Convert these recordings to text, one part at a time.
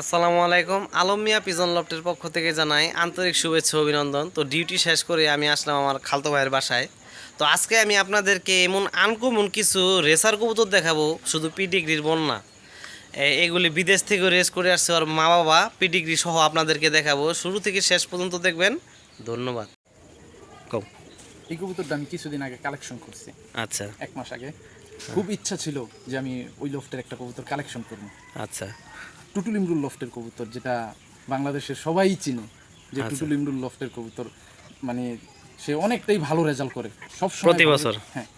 আসসালামু আলাইকুম। আলম মিয়া পিজন লফটের পক্ষ থেকে জানাই আন্তরিক শুভেচ্ছা অভিনন্দন। তো ডিউটি শেষ করে আমি আসলাম আমার খালতো ভাইয়ের বাসায়। তো আজকে আমি আপনাদেরকে এমন আনকমন কিছু রেসার কবুতর দেখাবো শুধু পিডিগ্রির বন্যা। এগুলি বিদেশ থেকে রেস করে আসছে ওর মা বাবা পিডিগ্রি সহ আপনাদেরকে দেখাবো। শুরু থেকে শেষ পর্যন্ত দেখবেন। ধন্যবাদ। এই কবুতরটা আমি কিছুদিন আগে কালেকশন করছি। আচ্ছা। এক মাস আগে। খুব ইচ্ছা ছিল যে আমি ওই লফটের একটা কবুতর কালেকশন করব। আচ্ছা। টুটুল ইমরুল লফটের কবুতর যেটা বাংলাদেশের সবাই চিনে যে আচ্ছা। টুটুল ইমরুল লফটের কবুতর মানে সে অনেকটাই ভালো রেজাল্ট করে। সব প্রতি বছর? হ্যাঁ।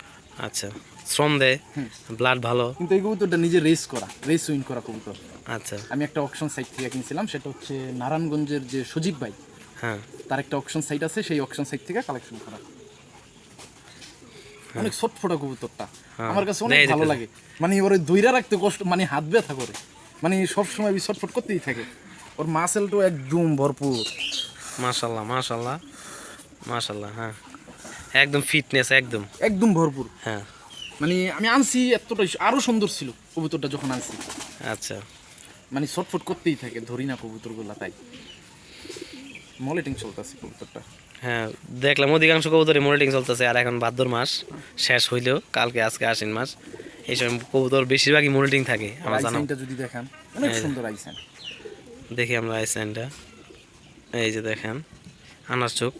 আচ্ছা শ্রম দেয় ব্লাড ভালো। কিন্তু এই কবুতরটা নিজে রেস করা রেস উইন করা কবুতর। আচ্ছা। আমি একটা অকশন সাইট থেকে কিনছিলাম সেটা হচ্ছে নারায়ণগঞ্জের যে সজীব ভাই হ্যাঁ। তার একটা অকশন সাইট আছে সেই অকশন সাইট থেকে কালেকশন করা। অনেক ছোটফোটা কবুতরটা। আমার কাছে অনেক ভালো লাগে। মানে ওরে দইরা রাখতে কষ্ট মানে হাত ব্যথা করে। মানে সব সময় ছটফট করতেই থাকে। ওর মাসেলটাও একদম ভরপুর। মাশাল্লাহ মাশাল্লাহ মাশাল্লাহ হ্যাঁ। একদম ফিটনেস একদম। একদম ভরপুর। হ্যাঁ। মানে আমি আনছি এতটাই আরও সুন্দর ছিল কবুতরটা যখন আনছি। আচ্ছা। মানে ছটফট করতেই থাকে ধরি না কবুতরগুলা তাই। মলেটিং চলতেছে কবুতরটা। হ্যাঁ দেখলাম অধিকাংশ কবুতরই মনিটরিং চলতেছে আর এখন ভাদ্র মাস শেষ হইলেও কালকে আজকে আশ্বিন মাস। এই সময় কবুতর বেশিরভাগই মনিটরিং থাকে আমরা জানাম যদি দেখান অনেক সুন্দর আইসাইন দেখি আমরা এই সাইনটা এই যে দেখেন আনার চোখ।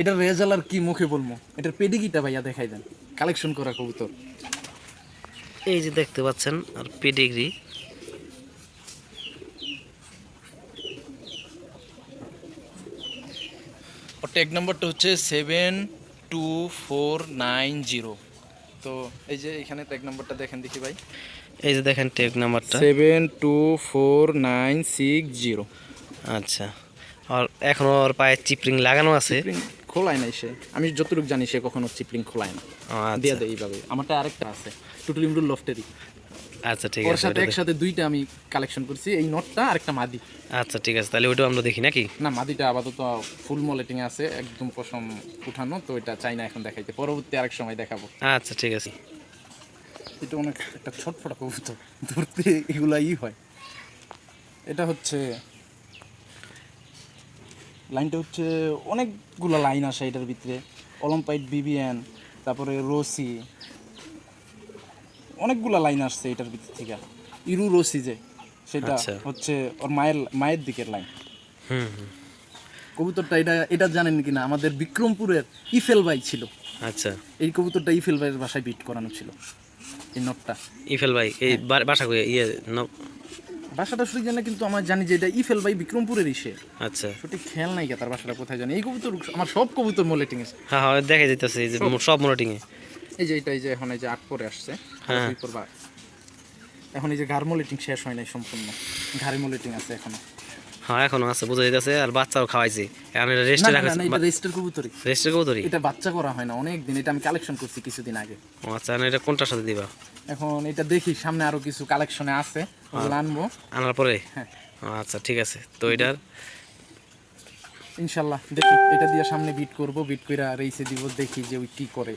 এটার রেজাল আর কি মুখে বলব? এটার পেডিগিটা ভাইয়া দেখাই দেন কালেকশন করা কবুতর। এই যে দেখতে পাচ্ছেন আর পেডিগ্রি ট্যাগ নাম্বারটা হচ্ছে seven two four nine zero তো এই যে এখানে ট্যাগ নাম্বারটা দেখেন দেখি ভাই। এই যে দেখেন টেক নাম্বারটা seven two four nine six zero আচ্ছা। আর এখনও ওর পায়ে চিপরিং লাগানো আছে। খোলায় নাই সে। আমি যতটুকু জানি সে কখনো চিপলিং খোলায় না। ও, আচ্ছা। দিয়ে দেয় এইভাবে। আমারটা আরেকটা আছে। টুটুল ইমরুল লফটেরই আচ্ছা ঠিক ওর আছে সাথে একসাথে দুইটা আমি কালেকশন করছি এই নটটা আর একটা মাদি। আচ্ছা ঠিক আছে তাহলে ওইটাও আমরা দেখি নাকি? না মাদিটা আপাতত ফুল মলেটিং আছে একদম পশম উঠানো তো এটা চাই না এখন দেখাইতে পরবর্তী আরেক সময় দেখাবো। আচ্ছা ঠিক আছে। এটা অনেক একটা ছটফটা কবুতর ধরতে এগুলা ই হয়। এটা হচ্ছে লাইনটা হচ্ছে অনেকগুলো লাইন আসে এটার ভিতরে। অলিম্পাইড বিবিএন তারপরে রসি অনেকগুলো লাইন আসছে এটার ভিতর থেকে। ইরু রসি যে সেটা আচ্ছা। হচ্ছে ওর মায়ের মায়ের দিকের লাইন কবুতরটা এটা এটা জানেন কিনা? আমাদের বিক্রমপুরের ইফেল ভাই ছিল। আচ্ছা। এই কবুতরটা ইফেল ভাইয়ের বাসায় বিট করানো ছিল এই নটটা ইফেল ভাই এই বাসা কই? ইয়ে ন- বাসাটা সঠিক জানি কিন্তু আমার জানি যে এটা ইফেল ভাই বিক্রমপুরের ইসে আচ্ছা। সঠিক খেয়াল নাই তার বাসাটা কোথায় জানি। এই কবুতর আমার সব কবুতর মোলেটিং আছে হ্যাঁ হ্যাঁ দেখা যাইতেছে এই যে সব। মনিটরিং এ এই যে এটা এই যে এখন এই যে আট পরে আসছে হ্যাঁ। দুই পর বা- এখন এই যে ঘাড় মোলেটিং শেষ হয় নাই সম্পূর্ণ। ঘাড়ি মোলেটিং আছে এখনও। হ্যাঁ এখনও আছে বোঝা যাইতেছে আর বাচ্চাও খাওয়াইছে। এটা রেস্টে না না, না এটা রেজিস্টার কবুতরই। রেস্টের কবুতরই? এটা বাচ্চা করা হয় না অনেক দিন এটা আমি কালেকশন করছি কিছুদিন আগে। ও আচ্ছা আর এটা কোনটার সাথে দিবা? এখন এটা দেখি সামনে আরও কিছু কালেকশনে আছে ওগুলো আনব। আনার পরে? হ্যাঁ। আচ্ছা ঠিক আছে। তো এটার ইনশাল্লাহ দেখি। এটা দিয়ে সামনে বিট করব বিট কইরা রেইসে দিব দেখি যে ওই কি করে।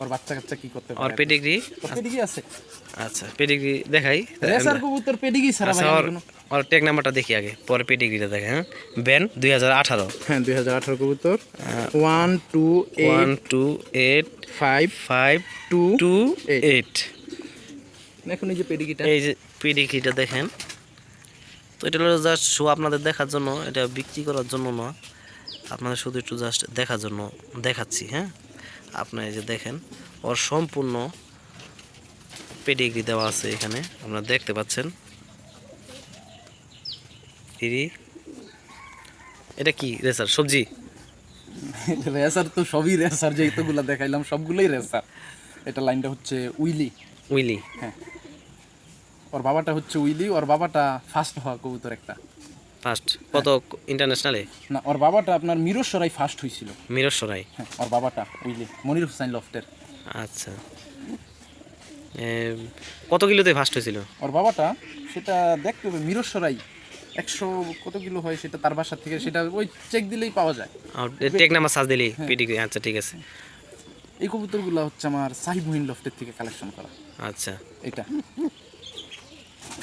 ওর বাচ্চা কাচ্চা কি করতে পারে? পেডিগ্রি? ওর পেডিগি আছে। আচ্ছা পেডিগ্রি দেখাই। রেসার কবুতর পেডিগি ছাড়া আচ্ছা ভাই ওর টেক নাম্বারটা দেখি আগে পরে পেডিগ্রিটা দেখে হ্যাঁ? ব্যান দুই হাজার আঠারো। হ্যাঁ দুই হাজার আঠারো কবুতর। One two one eight two eight five five two two eight। Eight. এখন এই যে পেডিগিটা এই যে পিডিকিটা দেখেন তো এটা হলো জাস্ট শো আপনাদের দেখার জন্য এটা বিক্রি করার জন্য না আপনাদের শুধু একটু জাস্ট দেখার জন্য দেখাচ্ছি হ্যাঁ? আপনারা এই যে দেখেন ওর সম্পূর্ণ পেডিগ্রি দেওয়া আছে এখানে। আপনারা দেখতে পাচ্ছেন। এটা কি রেসার? সবজি? রেসার তো সবই রেসার যেগুলো দেখাইলাম সবগুলোই রেসার। এটা লাইনটা হচ্ছে উইলি। উইলি। হ্যাঁ। ওর বাবাটা হচ্ছে উইলি ওর বাবাটা ফার্স্ট হওয়া কবুতর একটা। ফার্স্ট কত ইন্টারন্যাশনালে না ওর বাবাটা আপনার মিরসরাই ফার্স্ট হয়েছিল মিরসরাই? হ্যাঁ ওর বাবাটা উইলি মনির হুসাইন লফটের। আচ্ছা। এ, কত কিলোতে ফার্স্ট হয়েছিল ওর বাবাটা সেটা দেখতে হবে মিরসরাই। একশো কত কিলো হয় সেটা তার বাসা থেকে সেটা ওই চেক দিলেই পাওয়া যায়। টেক নাম্বার সার্চ দিলেই পিডিগ্রি আচ্ছা ঠিক আছে। এই কবুতরগুলো হচ্ছে আমার সাহিবহিন লফটের থেকে কালেকশন করা। আচ্ছা। এটা।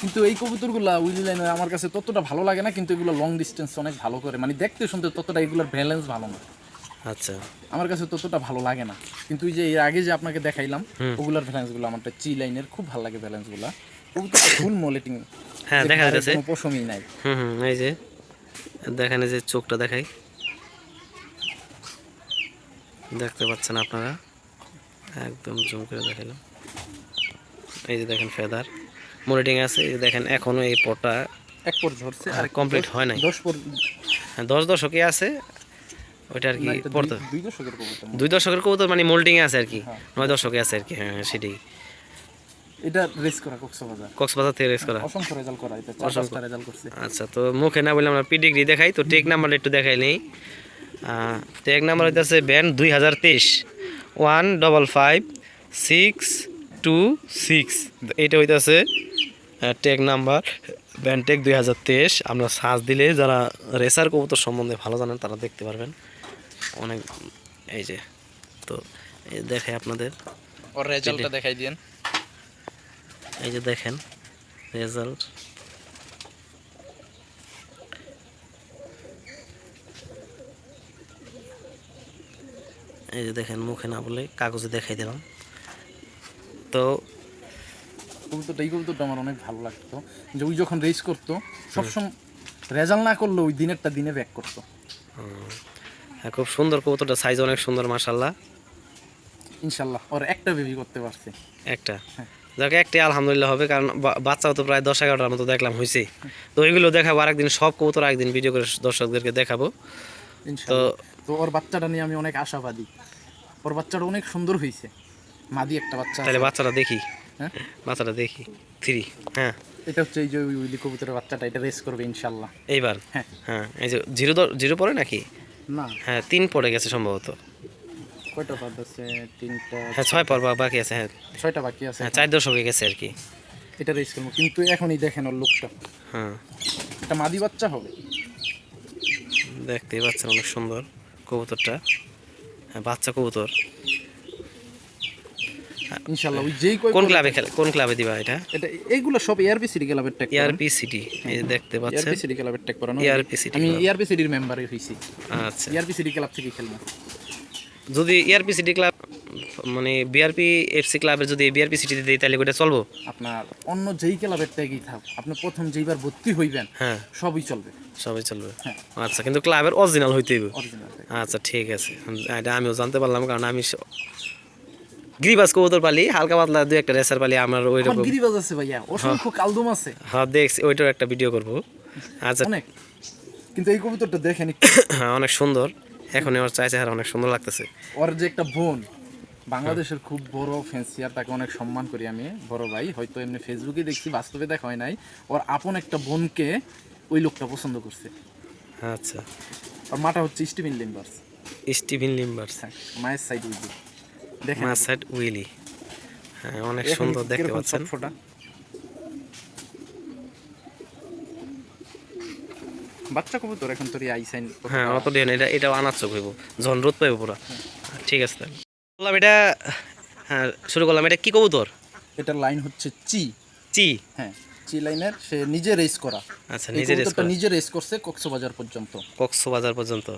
কিন্তু এই কবুতরগুলা উইলি লাইনের আমার কাছে ততটা ভালো লাগে না কিন্তু এগুলো লং ডিস্টেন্স অনেক ভালো করে। মানে দেখতে শুনতে ততটা এগুলোর ব্যালেন্স ভালো না। আচ্ছা। আমার কাছে ততটা ভালো লাগে না। কিন্তু ওই যে এর আগে যে আপনাকে দেখাইলাম ওগুলার ব্যালেন্সগুলো আমারটা চি লাইনের খুব ভালো লাগে ব্যালেন্সগুলো কবুতর ফুল মোলেটিং হ্যাঁ দেখা যাচ্ছে। কোনো পশমই নাই। হুম হুম এই যে দেখেন যে চোখটা দেখাই। দেখতে পাচ্ছেন আপনারা? একদম জুম করে দেখালাম এই যে দেখেন ফেদার মনিটিং আছে দেখেন এখনও এই পটটা এক পর ধরছে আর কমপ্লিট হয় নাই। দশ পর হ্যাঁ, দশ দশকে আছে ওইটা আর কি এটা পড়তো দুই দশকের কবুতর। দুই দশকের কবুতর মানে মোল্ডিং আছে আর কি হ্যাঁ। নয় দশকে আছে আর কি হ্যাঁ সেটাই। এটা রেস করা কক্সবাজার। কক্সবাজার থেকে রেস করা। অসংখ্য রেজাল্ট করা এটা পাঁচটা রেজাল্ট করছে। আচ্ছা তো মুখে না বলে আমরা পিডিগ্রি দেখাই তো টেক নাম্বার একটু দেখাই নেই। টেক নাম্বার হইতেছে ব্যান্ড দুই হাজার তেইশ। One double five six two six এইটা হইতেছে টেক নাম্বার ব্যান্ড টেক দুই হাজার তেইশ। আমরা সার্চ দিলে যারা রেসার কবুতর সম্বন্ধে ভালো জানেন তারা দেখতে পারবেন। অনেক এই যে তো এই দেখাই আপনাদের। ওর রেজাল্টটা দেখাই দিন এই যে দেখেন রেজাল্ট এই যে দেখেন মুখে না বলে কাগজে দেখাই দিলাম। তো কবুতরটা এই কবুতরটা আমার অনেক ভালো লাগতো। যে ওই যখন রেস করতো সবসময় রেজাল্ট না করলে ওই দিনেরটা দিনে ব্যাক করতো। হ্যাঁ, খুব সুন্দর কবুতরটা সাইজ অনেক সুন্দর মাসাল্লাহ ইনশাল্লাহ ওর একটা বেবি করতে পারছে। একটা? হ্যাঁ। যাক একটি আলহামদুলিল্লাহ হবে কারণ বাচ্চাও তো প্রায় দশ এগারোটার মতো দেখলাম হয়েছে তো ওইগুলো দেখাবো আরেকদিন সব কবুতর একদিন ভিডিও করে দর্শকদেরকে দেখাবো। ইনশাল্লাহ তো ওর বাচ্চাটা নিয়ে আমি অনেক আশাবাদী। ওর বাচ্চাটা অনেক সুন্দর হয়েছে মাদি একটা বাচ্চা তাহলে বাচ্চাটা দেখি। হ্যাঁ? বাচ্চাটা দেখি। থ্রি হ্যাঁ। এটা হচ্ছে এই যে উইলি কবুতরের বাচ্চাটা এটা রেস করবে ইনশাল্লাহ এইবার? হ্যাঁ। হ্যাঁ এই যে জিরো জিরো পড়ে নাকি? না। হ্যাঁ তিন পড়ে গেছে সম্ভবত। কয়টা বাদ আছে? তিনটা হ্যাঁ ছয় পর বাকি আছে হ্যাঁ। ছয়টা বাকি আছে। হ্যাঁ চার দশকে গেছে আর কি। এটা রেস করব কিন্তু এখনই দেখেন ওর লুকটা হ্যাঁ। এটা মাদি বাচ্চা হবে? দেখতেই পাচ্ছেন অনেক সুন্দর কবুতরটা। হ্যাঁ বাচ্চা কবুতর। ইনশাল্লাহ ওই যেই কোন ক্লাবে খেলে কোন ক্লাবে দিবা এটা? এটা এইগুলো সব এআরপি সিটি ক্লাবের ট্যাগ এআরপি সিটি এই দেখতে পাচ্ছেন? এআরপি সিটি ক্লাবের ট্যাগ করানো ERP City আমি এআরপি সিটির মেম্বারই হইছি। আচ্ছা। এআরপি সিটি ক্লাব থেকে খেলব। যদি এআরপি সিটি ক্লাব মানে বিআরপি এফসি ক্লাবের যদি বিআরপি সিটিতে দিই তাহলে ওটা চলবো? আপনার অন্য যেই ক্লাবের ট্যাগই থাক আপনি প্রথম যেইবার ভর্তি হইবেন হ্যাঁ। সবই চলবে। সবাই চলবে। হ্যাঁ। আচ্ছা কিন্তু ক্লাবের অরিজিনাল হইতে হইব। আচ্ছা ঠিক আছে। এটা আমিও জানতে পারলাম কারণ আমি গিরিবাজ কবুতর পালি হালকা পাতলা দু একটা রেসার পালি আমার ওই রকম গিরিবাজ আছে ভাইয়া অসংখ্য কালদম আছে। হ্যাঁ দেখছি ওইটার একটা ভিডিও করব। আচ্ছা। অনেক। কিন্তু এই কবুতরটা দেখেন হ্যাঁ অনেক সুন্দর। এখন ওর চাইছে আর অনেক সুন্দর লাগতেছে। ওর যে একটা বোন বাংলাদেশের খুব বড় ফ্যান্সিয়ার তাকে অনেক সম্মান করি আমি বড় ভাই হয়তো এমনি ফেসবুকে দেখছি বাস্তবে দেখা হয় নাই। ওর আপন একটা বোনকে ওই লোকটা পছন্দ করছে। আচ্ছা। ওর মাটা হচ্ছে স্টিভেন লিম্বার্স স্টিভেন লিম্বার্স হ্যাঁ মায়ের সাইড উইজি দেখেন। মার উইলি। হ্যাঁ অনেক সুন্দর দেখতে পাচ্ছেন। বাচ্চা কবুতর এখন তোর আই হ্যাঁ অত ডিজাইন এটা এটাও আনার হইব যখন রোদ পাইব পুরো। ঠিক আছে তাহলে। বললাম এটা হ্যাঁ শুরু করলাম এটা কি কবুতর? এটার লাইন হচ্ছে চি। চি? হ্যাঁ চি লাইনের সে নিজে রেস করা। আচ্ছা নিজে রেস নিজে রেস করছে কক্সবাজার পর্যন্ত। কক্সবাজার পর্যন্ত।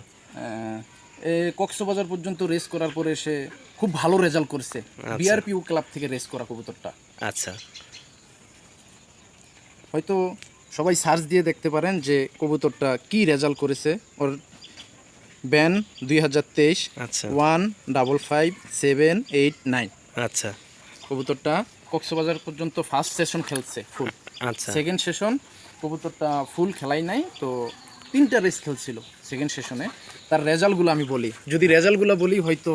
কক্সবাজার পর্যন্ত রেস করার পরে সে খুব ভালো রেজাল্ট করছে। বিআরপিউ ক্লাব থেকে রেস করা কবুতরটা। আচ্ছা। হয়তো সবাই সার্চ দিয়ে দেখতে পারেন যে কবুতরটা কি রেজাল্ট করেছে। ওর ব্যান দুই হাজার তেইশ আচ্ছা। One double five seven eight nine আচ্ছা। কবুতরটা কক্সবাজার পর্যন্ত ফার্স্ট সেশন খেলছে ফুল আচ্ছা। সেকেন্ড সেশন কবুতরটা ফুল খেলাই নাই তো তিনটা রেস খেলছিল। সেকেন্ড সেশনে তার রেজাল্টগুলো আমি বলি। যদি রেজাল্টগুলো বলি হয়তো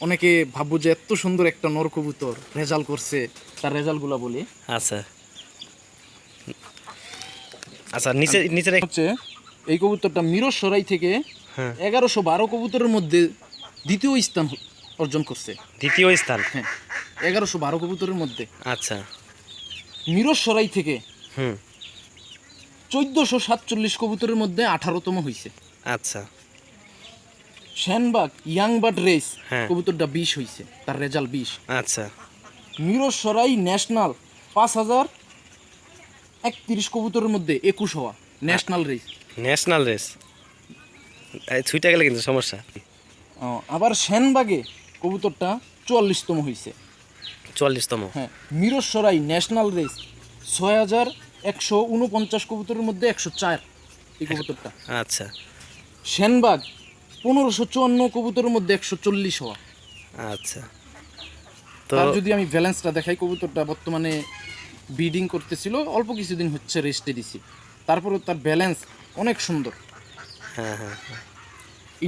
অনেকে ভাববো যে এত সুন্দর একটা নর কবুতর রেজাল্ট করছে তার রেজাল্টগুলো বলি। আচ্ছা। আচ্ছা নিচে নিচে হচ্ছে এই কবুতরটা মিরর সরাই থেকে হ্যাঁ। এগারোশো বারো কবুতরের মধ্যে দ্বিতীয় স্থান অর্জন করছে। দ্বিতীয় স্থান? হ্যাঁ এগারোশো বারো কবুতরের মধ্যে। আচ্ছা। মিরর সরাই থেকে হুম। চোদ্দোশো সাতচল্লিশ কবুতরের মধ্যে আঠারোতম হয়েছে আচ্ছা। শ্যানবাগ ইয়াং বার্ড রেস হ্যাঁ। কবুতরটা বিশ হয়েছে তার রেজাল্ট বিশ। আচ্ছা। মিরসরাই ন্যাশনাল পাঁচ হাজার একত্রিশ কবুতরের মধ্যে একুশ হওয়া ন্যাশনাল রেস। National race? ছুইটা গেলে কিন্তু সমস্যা। আবার শ্যানবাগে কবুতরটা চুয়াল্লিশতম হয়েছে চুয়াল্লিশতম? হ্যাঁ মিরসরাই ন্যাশনাল রেস ছয় হাজার একশো উনপঞ্চাশ কবুতরের মধ্যে একশো চার এই কবুতরটা। আচ্ছা। সেনবাগ পনেরোশো চুয়ান্ন কবুতরের মধ্যে একশো চল্লিশ হওয়া। আচ্ছা। তো তার যদি আমি ব্যালেন্সটা দেখাই কবুতরটা বর্তমানে ব্রিডিং করতেছিল অল্প কিছুদিন হচ্ছে রেস্টে দিছি। তারপরেও তার ব্যালেন্স অনেক সুন্দর। হ্যাঁ হ্যাঁ হ্যাঁ।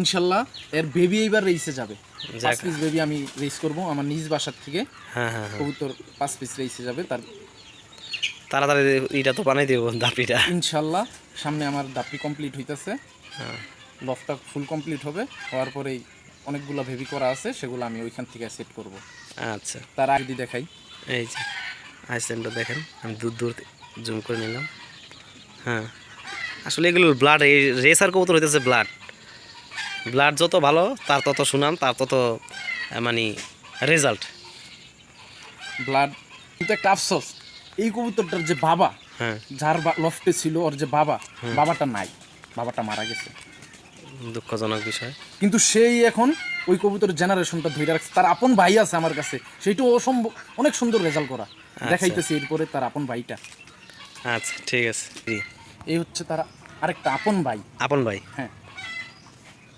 ইনশাল্লাহ এর বেবি এইবার রেসে যাবে। পাঁচ পিস বেবি আমি রেস করব আমার নিজ বাসার থেকে। হ্যাঁ হ্যাঁ হ্যাঁ। কবুতর পাঁচ পিস রেসে যাবে তার তাড়াতাড়ি এটা তো বানাই দেবো দাপিটা। ইনশাল্লাহ সামনে আমার দাপি কমপ্লিট হইতেছে। হ্যাঁ। লফটা ফুল কমপ্লিট হবে। হওয়ার পরেই অনেকগুলো ভেবি করা আছে সেগুলো আমি ওইখান থেকে সেট করব। আচ্ছা। তার আগে যদি দেখাই। এই যে আইসেন্টটা দেখেন আমি দূর দূর জুম করে নিলাম। হ্যাঁ আসলে এগুলোর ব্লাড এই রেসার কবুতর হইতেছে ব্লাড ব্লাড যত ভালো তার তত সুনাম তার তত মানে রেজাল্ট ব্লাড কিন্তু একটা আফসোস এই কবুতরটার যে বাবা হ্যাঁ। যার লফটে ছিল ওর যে বাবা বাবাটা নাই বাবাটা মারা গেছে। দুঃখজনক বিষয়। কিন্তু সেই এখন ওই কবুতরের জেনারেশনটা ধরে রাখছে। তার আপন ভাই আছে আমার কাছে। সেইটাও অসম্ভব অনেক সুন্দর রেজাল্ট করা। দেখাইতেছে এরপরে তার আপন ভাইটা। আচ্ছা ঠিক আছে এই হচ্ছে তার আরেকটা আপন ভাই। আপন ভাই? হ্যাঁ।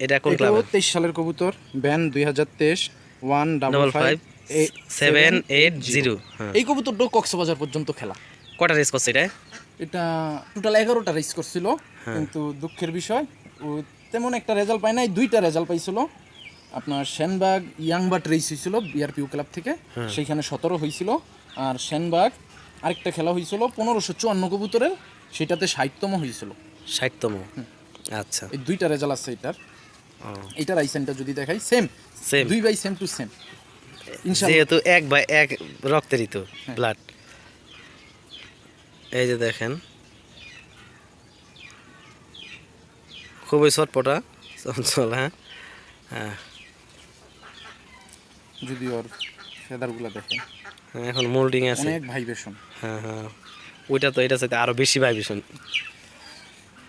এটা কোন ক্লাব তেইশ সালের কবুতর ব্যান দুই হাজার তেইশ one double double five five seven eight zero হ্যাঁ। এই কবুতরটাও কক্সবাজার পর্যন্ত খেলা। কটা রেস করছে এটা? এটা টোটাল এগারোটা রেস করছিল। কিন্তু দুঃখের বিষয় ও তেমন একটা রেজাল্ট পাই নাই দুইটা রেজাল্ট পাইছিল। আপনার সেনবাগ ইয়াংবাট রেস হয়েছিল বিআরপিউ ক্লাব থেকে সেইখানে সতেরো হয়েছিল আর সেনবাগ আরেকটা খেলা হয়েছিল পনেরোশো চুয়ান্ন কবুতরের সেটাতে ষাটতম হয়েছিল ষাটতম? আচ্ছা। এই দুইটা রেজাল্ট আছে এটার। এটার আইসেনটা যদি দেখাই সেম সেম দুই বাই সেম টু সেম যেহেতু এক বাই এক রক্তেরই তো ব্লাড এই যে দেখেন খুবই ছটপটা চঞ্চল হ্যাঁ। হ্যাঁ। যদি ওর ফেদারগুলো দেখেন। হ্যাঁ, এখন মোল্ডিং আছে। অনেক ভাইব্রেশন হ্যাঁ হ্যাঁ। ওইটা তো এটা চাইতে আরও বেশি ভাইব্রেশন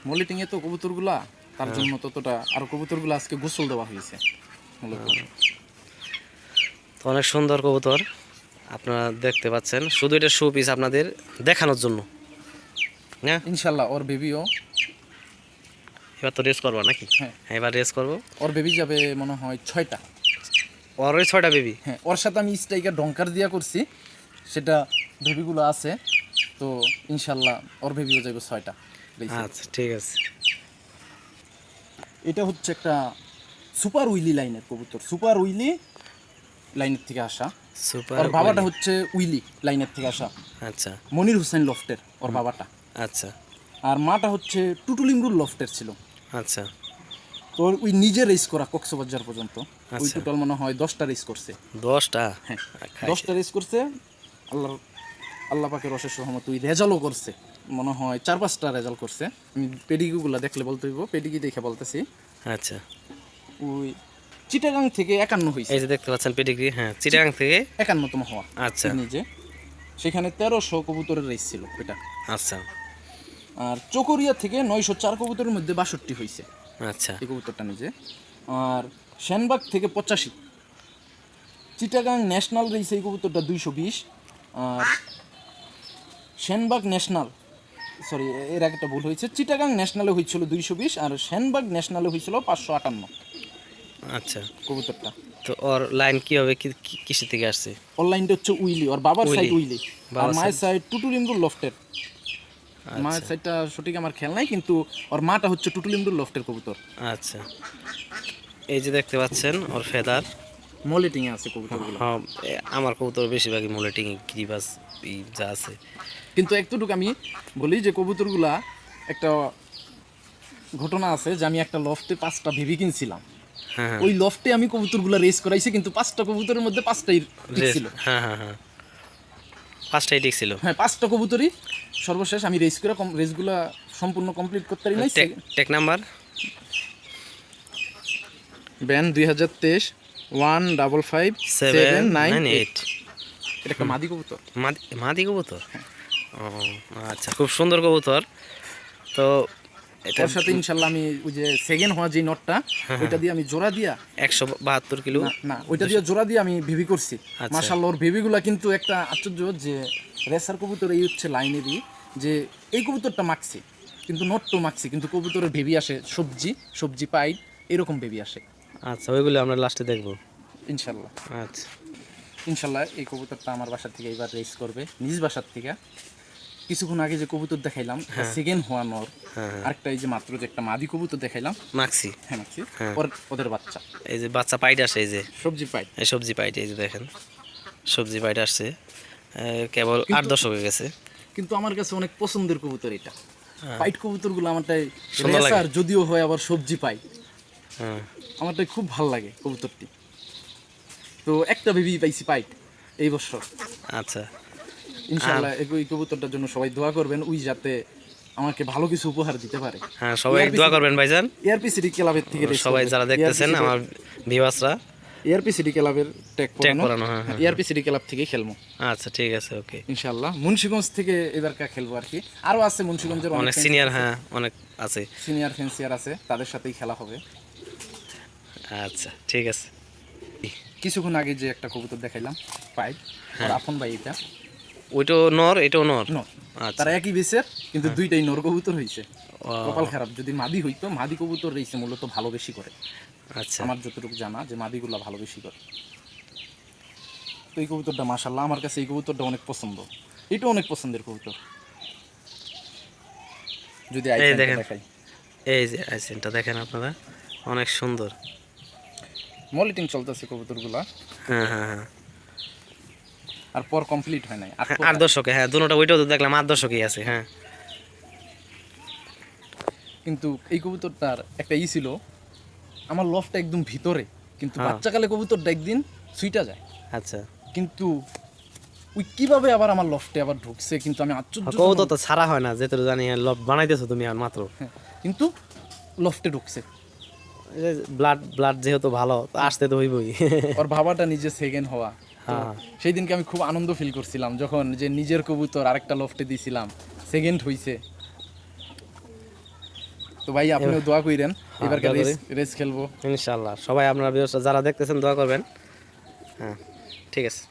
মলিটিংয়ে তো কবুতরগুলা তার জন্য ততটা আর কবুতরগুলো আজকে গোসল দেওয়া হয়েছে তো অনেক সুন্দর কবুতর আপনারা দেখতে পাচ্ছেন। শুধু এটা শো পিস আপনাদের দেখানোর জন্য। হ্যাঁ। ইনশাল্লাহ ওর বেবিও এবার তো রেস করব নাকি? হ্যাঁ। এবার রেস করব। ওর বেবি যাবে মনে হয় ছয়টা। ওর ওই ছয়টা বেবি হ্যাঁ ওর সাথে আমি স্ট্রাইকার ডঙ্কার দিয়া করছি। সেটা বেবিগুলো আছে তো ইনশাল্লাহ ওর বেবিও যাবে ছয়টা। আচ্ছা ঠিক আছে। এটা হচ্ছে একটা সুপার উইলি লাইনের কবুতর। সুপার উইলি লাইনের থেকে আসা। সুপার ওর বাবাটা হচ্ছে উইলি লাইনের থেকে আসা। আচ্ছা। মনির হুসেন লফটের ওর বাবাটা। আচ্ছা। আর মাটা হচ্ছে টুটুলিমরুল লফটের ছিল। আচ্ছা। তো ওই নিজে রেস করা কক্সবাজার পর্যন্ত। ওই আচ্ছা। টোটাল মনে হয় দশটা রেস করছে। দশটা? হ্যাঁ দশটা রেস করছে। আল্লাহ আল্লাহ পাকের অশেষ সহমত ওই রেজাল্টও করছে। মনে হয় চার পাঁচটা রেজাল্ট করছে। আমি পেডিকিগুলো দেখলে বলতে হইব পেডিকি দেখে বলতেছি। আচ্ছা। ওই চিটাগাং থেকে একান্ন হয়েছে এই যে দেখতে পাচ্ছেন পেডিগ্রি হ্যাঁ চিটাগাং থেকে একান্নতম হওয়া। আচ্ছা। নিজে সেখানে তেরোশো কবুতরের রেস ছিল এটা। আচ্ছা। আর চকরিয়া থেকে নয়শো চার কবুতরের মধ্যে বাষট্টি হয়েছে। আচ্ছা। এই কবুতরটা নিজে আর শ্যানবাগ থেকে পঁচাশি। চিটাগাং ন্যাশনাল রেস এই কবুতরটা দুইশো বিশ। আর শ্যানবাগ ন্যাশনাল সরি এর একটা ভুল হয়েছে। চিটাগাং ন্যাশনালে হয়েছিল দুইশো বিশ আর শ্যানবাগ ন্যাশনালে হয়েছিল পাঁচশো আটান্ন। আচ্ছা। কবুতরটা। তো ওর লাইন কি হবে কিসে থেকে আসছে? ওর অনলাইনটা হচ্ছে উইলি ওর বাবার। Side Willy. আর মায়ের সাইড টুটুলিমরুল লফটের। মায়ের সাইডটা সঠিক আমার খেয়াল নাই কিন্তু ওর মাটা হচ্ছে টুটুলিমরুল লফটের কবুতর। আচ্ছা। এই যে দেখতে পাচ্ছেন ওর ফেদার। মলিটিংয়ে আছে কবুতরগুলো। হ্যাঁ আমার কবুতর বেশিরভাগই মোলেটিং ক্রিবাস যা আছে। কিন্তু একটুটুকু আমি বলি যে কবুতরগুলা একটা ঘটনা আছে যে আমি একটা লফটে পাঁচটা ভেবি কিনছিলাম। হ্যাঁ হ্যাঁ। ওই লফটে আমি কবুতরগুলা রেস করাইছি কিন্তু পাঁচটা কবুতরের মধ্যে পাঁচটাই ছিল। হ্যাঁ হ্যাঁ হ্যাঁ। পাঁচটাই ঠিক ছিল হ্যাঁ পাঁচটা কবুতরই সর্বশেষ। আমি রেস করে রেসগুলো সম্পূর্ণ কমপ্লিট করতে পারি নাই। Take number? ব্যান দুই হাজার তেইশ one double five seven nine eight eight এটা একটা মাদি কবুতর। মাদি মাদি কবুতর? ও আচ্ছা খুব সুন্দর কবুতর। তো এটা ওর সাথে ইনশাল্লাহ আমি ওই যে সেকেন্ড হওয়া যে নটটা ওইটা দিয়ে আমি জোড়া দিয়া একশো বাহাত্তর কিলো? না, ওইটা দিয়ে জোড়া দিয়ে আমি করছি। আচ্ছা। ওর কিন্তু একটা আশ্চর্য যে রেসার কবুতর এই হচ্ছে লাইনেরই যে এই কবুতরটা মাখছি কিন্তু নটটো মাখছি কিন্তু কবুতরের ভেবি আসে সবজি সবজি পাই এরকম ভেবি আসে। আচ্ছা ওইগুলো আমরা লাস্টে দেখব। ইনশাল্লাহ আচ্ছা। ইনশাল্লাহ এই কবুতরটা আমার বাসা থেকে এবার রেস করবে নিজ বাসার থেকে। কিছুক্ষণ আগে যে কবুতর দেখাইলাম সেকেন্ড হওয়া নর হ্যাঁ, আরেকটা এই যে মাত্র যে একটা মাদি কবুতর দেখাইলাম। মাখছি হ্যাঁ হ্যাঁ। ওর ওদের বাচ্চা। এই যে বাচ্চা পাইট আসে এই যে। সবজি পাই এই সবজি পাইট এই যে দেখেন। সবজি পাইট আসছে। কেবল আট দশ হয়ে গেছে। কিন্তু আমার কাছে অনেক পছন্দের কবুতর এটা। পাইট কবুতরগুলো আমারটাই হ্যাঁ। রেসার যদিও হয় আবার সবজি পাই হ্যাঁ। আমারটাই খুব ভালো লাগে কবুতরটি। তো একটা বেবি পাইছি পাইট এই বছর। আচ্ছা। ইনশাল্লাহ এই কবুতরটার জন্য সবাই দোয়া করবেন উই যাতে আমাকে ভালো কিছু উপহার দিতে পারে। হ্যাঁ সবাই দোয়া করবেন ভাইজান। এআরপি সিটি ক্লাবের থেকে সবাই যারা দেখতেছেন আমার ভিউয়ার্সরা। এআরপি সিটি ক্লাবের ট্যাগ করানো হ্যাঁ হ্যাঁ এআরপি সিটি ক্লাব থেকে খেলব। আচ্ছা ঠিক আছে ওকে। ইনশাল্লাহ মুন্সিগঞ্জ থেকে এবারকা খেলব আর কি। আরও আছে মুন্সিগঞ্জের অনেক সিনিয়র হ্যাঁ অনেক আছে। সিনিয়র ফেন্সিয়ার আছে তাদের সাথেই খেলা হবে। আচ্ছা ঠিক আছে। কিছুক্ষণ আগে যে একটা কবুতর দেখাইলাম পাই হ্যাঁ। আর আপন ভাই এটা। ওইটাও নর এটাও নর? আচ্ছা। তারা একই বেসের কিন্তু দুইটাই নর কবুতর হয়েছে কপাল খারাপ যদি মাদি হইতো মাদি কবুতর রয়েছে মূলত ভালো বেশি করে। আচ্ছা। আমার যতটুকু জানা যে মাদিগুলা ভালো বেশি করে। তো এই কবুতরটা মাশাল্লাহ আমার কাছে এই কবুতরটা অনেক পছন্দ। এটা অনেক পছন্দের কবুতর। যদি। দেখাই। এই যে আইসেনটা দেখেন আপনারা অনেক সুন্দর। মলিটিং চলতেছে কবুতরগুলা। হ্যাঁ হ্যাঁ হ্যাঁ। আর পর কমপ্লিট হয় নাই। হ্যাঁ, আট দশকে হ্যাঁ দুটোটা ওইটাও তো দেখলাম আট দশকেই আছে হ্যাঁ। কিন্তু এই কবুতরটার একটা ই ছিল আমার লফটা একদম ভিতরে কিন্তু হ্যাঁ। বাচ্চাকালে কবুতরটা একদিন সুইটা যায়। আচ্ছা। কিন্তু ওই কীভাবে আবার আমার লফটে আবার ঢুকছে কিন্তু আমি আশ্চর্য কৌতো তো ছাড়া হয় না যে যেহেতু জানি লব বানাইতেছো তুমি আর মাত্র। হ্যাঁ, কিন্তু লফটে ঢুকছে। ব্লাড ব্লাড যেহেতু ভালো আসতে তো হইবই। ওর ভাবাটা নিজে সেকেন্ড হওয়া। হ্যাঁ। সেই দিনকে আমি খুব আনন্দ ফিল করছিলাম যখন যে নিজের কবুতর আরেকটা লফটে দিয়েছিলাম সেকেন্ড হইছে। তো ভাই আপনিও দোয়া কইরেন এবার দোয়া রেস রেস খেলব। ইনশাল্লাহ সবাই আপনারা যারা দেখতেছেন দোয়া করবেন। হ্যাঁ ঠিক আছে।